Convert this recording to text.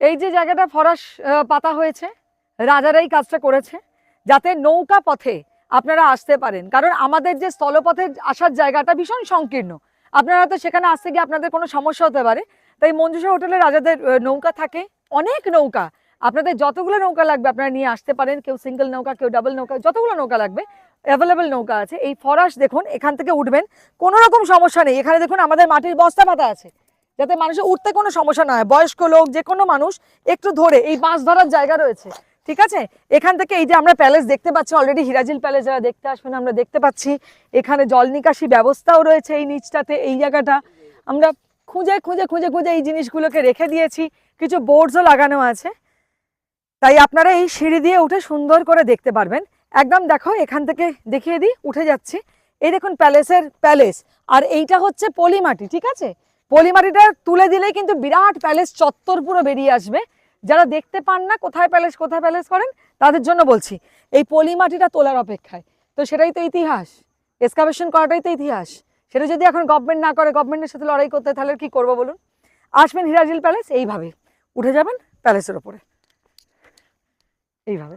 এই যে জায়গাটা ফরাস পাতা হয়েছে রাজারাই কাজটা করেছে, যাতে নৌকা পথে আপনারা আসতে পারেন। কারণ আমাদের যে স্থলপথে আসার জায়গাটা ভীষণ সংকীর্ণ। আপনারা তো সেখানে আসতে গিয়ে আপনাদের কোনো সমস্যা হতে পারে। তাই মঞ্জুষা হোটেলে রাজাদের নৌকা থাকে, অনেক নৌকা। আপনাদের যতগুলো নৌকা লাগবে আপনারা নিয়ে আসতে পারেন। কেউ সিঙ্গেল নৌকা, কেউ ডাবল নৌকা, যতগুলো নৌকা লাগবে অ্যাভেলেবেল নৌকা আছে। এই ফরাস দেখুন, এখান থেকে উঠবেন, কোনো রকম সমস্যা নেই। এখানে দেখুন, আমাদের মাটির বস্তা পাতা আছে। যাতে মানুষের উঠতে কোনো সমস্যা না হয়। বয়স্ক লোক, যে কোনো মানুষ একটু ধরে এই মাছ ধরার জায়গা রয়েছে। ঠিক আছে? এখান থেকে এই যে আমরা প্যালেস দেখতে পাচ্ছি অলরেডি হিরাজিল প্যালেস যারা দেখতে আসবেন, আমরা দেখতে পাচ্ছি। এখানে জল নিকাশি ব্যবস্থাও রয়েছে এই নিচটাতে, এই জায়গাটা। আমরা খুঁজে খুঁজে খুঁজে খুঁজে এই জিনিসগুলোকে রেখে দিয়েছি। কিছু বোর্ডসও লাগানো আছে। তাই আপনারা এই সিঁড়ি দিয়ে উঠে সুন্দর করে দেখতে পারবেন। একদম দেখো, এখান থেকে দেখিয়ে দিই, উঠে যাচ্ছি। এই দেখুন প্যালেসের প্যালেস আর এইটা হচ্ছে পলিমাটি, ঠিক আছে? পলিমাটিটা তুলে দিলেই কিন্তু বিরাট প্যালেস চত্বর পুরো বেরিয়ে আসবে। যারা দেখতে পান না কোথায় প্যালেস কোথায় প্যালেস করেন, তাদের জন্য বলছি, এই পলিমাটিটা তোলার অপেক্ষায়। তো সেটাই তো ইতিহাস। এসকাভেশন করাটাই তো ইতিহাস। সেটা যদি এখন গভর্নমেন্ট না করে গভর্নমেন্টের সাথে লড়াই করতে তাহলে কি করব বলুন? আসবেন হিরাজিল প্যালেস, এইভাবে। উঠে যাবেন প্যালেসের ওপরে এইভাবে।